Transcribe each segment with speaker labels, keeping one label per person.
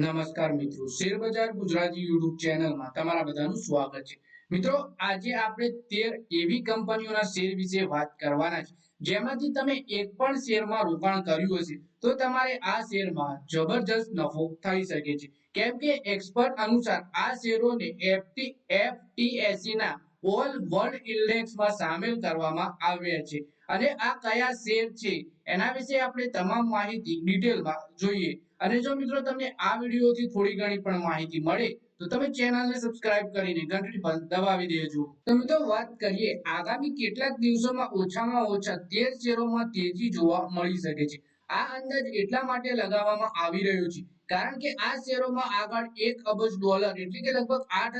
Speaker 1: નમસ્કાર મિત્રો. શેર બજાર ગુજરાતી યુટ્યુબ ચેનલમાં તમારા બધાનું સ્વાગત છે. મિત્રો, આજે આપણે તેર એવી કંપનીઓના શેર વિશે વાત કરવાના છે. જેમાંથી તમે એક પણ શેરમાં રોકાણ કર્યું હશે, તો તમારે આ શેરમાં જબરજસ્ત નફો થઈ શકે છે. કેમ કે એક્સપર્ટ અનુસાર આ શેરોને એફટી એફટીએસી ના ઓલ વર્લ્ડ ઇન્ડેક્સમાં સામેલ કરવામાં આવ્યા છે. અને આ કયા શેર છે? એના વિશે આપણે તમામ માહિતી ડિટેલમાં જોઈએ. અને જો મિત્રો તમને આ વિડીયોથી થોડી ઘણી પણ માહિતી મળે, તો તમે ચેનલને સબસ્ક્રાઇબ કરીને ઘંટડી પર દબાવી દેજો. તો મિત્રો વાત કરીએ, આગામી કેટલાક દિવસોમાં ઓછામાં ઓછા તેર શેરોમાં તેજી જોવા મળી શકે છે. આ અંદાજ એટલા માટે લગાવવામાં આવી રહ્યો છે કારણ કે આ શેરોમાં આગળ એક અબજ ડોલર એટલે કે લગભગ આઠ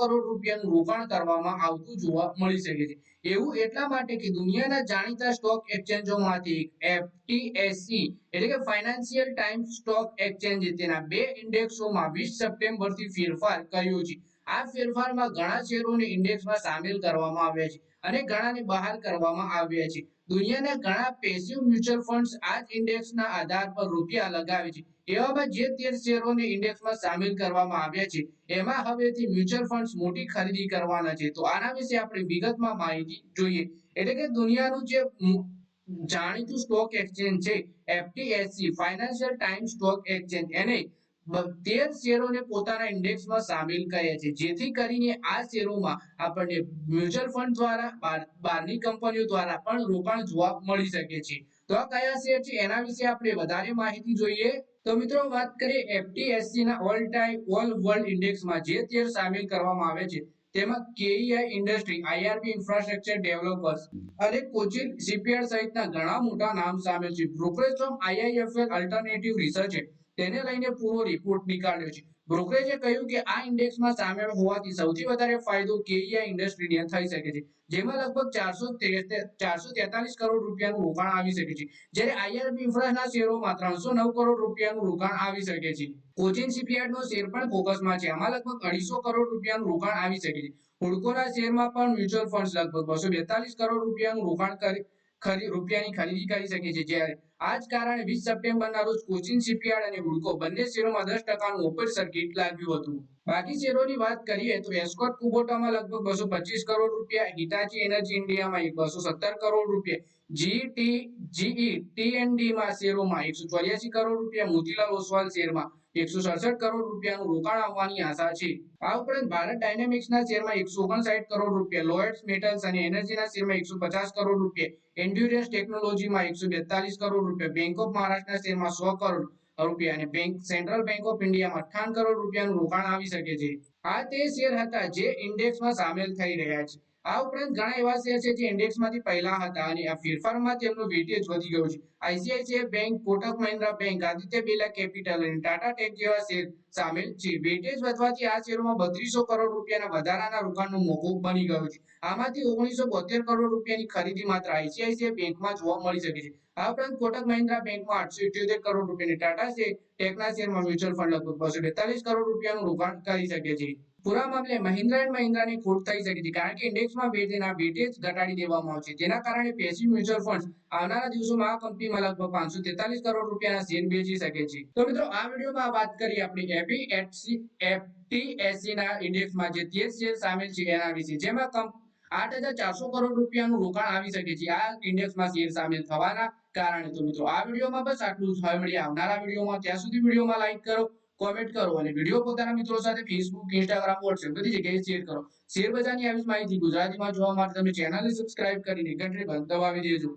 Speaker 1: કરોડ રૂપિયાનું રોકાણ કરવામાં આવતું જોવા મળી શકે છે. એવું એટલા માટે કે દુનિયાના જાણીતા સ્ટોક એક્સચેન્જોમાંથી એફટીએસસી એટલે કે ફાઇનાન્શિયલ ટાઈમ્સ સ્ટોક એક્સચેન્જ તેના બે ઇન્ડેક્સોમાં વીસ સપ્ટેમ્બરથી ફેરફાર કર્યો છે. આ ફેરફારમાં ઘણા શેરોને ઇન્ડેક્સમાં સામેલ કરવામાં આવ્યા છે અને ઘણાને બહાર કરવામાં આવ્યા છે. દુનિયાના ઘણા પેસિવ મ્યુચ્યુઅલ ફંડ્સ આ જ ઇન્ડેક્સના આધાર પર રૂપિયા લગાવે છે. એવામાં જે તેર શેરોને ઇન્ડેક્સમાં સામેલ કરવામાં આવ્યા છે, એમાં હવેથી મ્યુચ્યુઅલ ફંડ્સ મોટી ખરીદી કરવાના છે. તો આના વિશે આપણે વિગતમાં માહિતી જોઈએ. એટલે કે દુનિયાનું જે જાણીતું સ્ટોક એક્સચેન્જ છે FTSC financial time stock exchange, એને તેર શેરોને પોતાના સામેલ શેર સામેલ કરવામાં આવે છે. તેમાં KEI industry IRB infrastructure developers અને કોચિન શિપયાર્ડ સહિતના ઘણા મોટા નામ સામેલ છે. Brokerage firm IIFL alternative research તેને લઈને પૂરો રિપોર્ટ નીકાળ્યો છે. બ્રોકરેજે કહ્યું કે આ ઇન્ડેક્સમાં સામેલ હોવાથી સૌથી વધારે ફાયદો કેઈઆઈ ઇન્ડસ્ટ્રીને થઈ શકે છે. જેમાં લગભગ ચારસો ચારસો તેતાલીસ કરોડ રૂપિયાનું રોકાણ આવી શકે છે. જ્યારે આઈઆરબી ઇન્ફ્રાના શેરોમાં ત્રણસો નવ કરોડ રૂપિયાનું રોકાણ આવી શકે છે. કોચિન શિપયાર્ડનો શેર પણ ફોકસમાં છે. આમાં લગભગ અઢીસો કરોડ રૂપિયાનું રોકાણ આવી શકે છે. હુડકોના શેરમાં પણ મ્યુચ્યુઅલ ફંડ લગભગ બસો બેતાલીસ કરોડ રૂપિયાનું રોકાણ કરી રૂપિયાની ખરીદી કરી શકે છે. જ્યારે આ જ કારણે વીસ સપ્ટેમ્બરના રોજ કોચિન શિપયાર્ડ અને હુડકો બંને શેરોમાં દસ ટકાનું ઓપન સર્કિટ લાગ્યું હતું. બાકી શેરોની વાત કરીએ તો એસ્કોટ કુબોટામાં લગભગ બસો પચીસ કરોડ રૂપિયા હિટાચી એનર્જી ઇન્ડિયામાં બસો સત્તર કરોડ રૂપિયા જીટી જીઈ ટીએનડીમાં શેરોમાં એકસો ચોર્યાસી કરોડ રૂપિયા મોતીલાલ ઓસવાલ શેરમાં એકસો સડસઠ કરોડ રૂપિયાનું રોકાણ આવવાની આશા છે. આ ઉપરાંત ભારત ડાયનેમિક્સના શેરમાં એકસો ઓગણસાઠ કરોડ રૂપિયા લોયડ્સ મેટલ્સ અને એનર્જીના શેરમાં એકસો પચાસ કરોડ રૂપિયા એન્ડ્યુરન્સ ટેકનોલોજીમાં એકસો બેતાલીસ કરોડ રૂપિયા. બેંક ઓફ મહારાષ્ટ્રના શેરમાં સો કરોડ રૂપિયા બેંક સેન્ટ્રલ બેંક ઓફ ઇન્ડિયામાં અઠાણ કરોડ રૂપિયાનું રોકાણ આવી શકે છે. આ તે શેર હતા જે ઇન્ડેક્સમાં સામેલ થઈ રહ્યા છે. આ ઉપરાંત ઘણા એવા શેર છે જે ઇન્ડેક્સમાંથી પહેલા હતા અને આ ફેરફારમાં તેમનો વેટેજ વધી ગયો છે. ICICI bank Kotak Mahindra bank Aditya Birla capital અને ટાટા ટેક જેવા શેર સામેલ છે. વેટેજ વધવાથી આ શેરોમાં બત્રીસો કરોડ રૂપિયાના વધારાના રોકાણનું મોકૂફ બની ગયો છે. આમાંથી ઓગણીસો બોતેર કરોડ રૂપિયાની ખરીદી માત્ર આઈસીઆઈસીઆઈ બેંકમાં જોવા મળી શકે છે. આ ઉપરાંત કોટક મહિન્દ્રા બેંકમાં આઠસો ઇઠ્યોતેર કરોડ રૂપિયાની ટાટા શેર ટેકના શેરમાં મ્યુચ્યુઅલ ફંડ લગભગ બસો બેતાલીસ કરોડ રૂપિયાનું રોકાણ કરી શકે છે. પૂરા મામલે મહિન્દ્રા એન્ડ મહિન્દ્રાની ખોટ થઈ શકે છે કારણ કે ઇન્ડેક્સમાં વેટેના વેટેજ ઘટાડી દેવામાં આવશે. જેના કારણે પેસી મ્યુચ્યુઅલ ફંડ આવનારા દિવસોમાં આ કંપનીમાં લગભગ પાંચસો તેતાલીસ કરોડ રૂપિયાના શેર વેચી શકે છે. તો મિત્રો, આ વિડીયોમાં વાત કરી આપણી એપી એફસી એફટીએસસી ના ઇન્ડેક્સમાં જે તેર શેર સામેલ છે એના વિશે. જેમાં આઠ હજાર ચારસો કરોડ રૂપિયાનું રોકાણ આવી શકે છે. આ ઇન્ડેક્સમાં શેર સામેલ થવાના કારણે. તો મિત્રો, આ વિડીયોમાં બસ આટલું જ. હવે મળીએ આવનારા વિડીયોમાં. ત્યાં સુધી વિડીયોમાં લાઈક કરો. કોમેન્ટ કરો અને વીડિયો પોતાના મિત્રો સાથે ફેસબુક ઇન્સ્ટાગ્રામ વોટ્સએપ બધી જગ્યાએ શેર કરો. શેર બજારની આવી માહિતી ગુજરાતીમાં જોવા માટે તમે ચેનલને સબસ્ક્રાઇબ કરીને ઘંટડી બંધ દબાવી દેજો.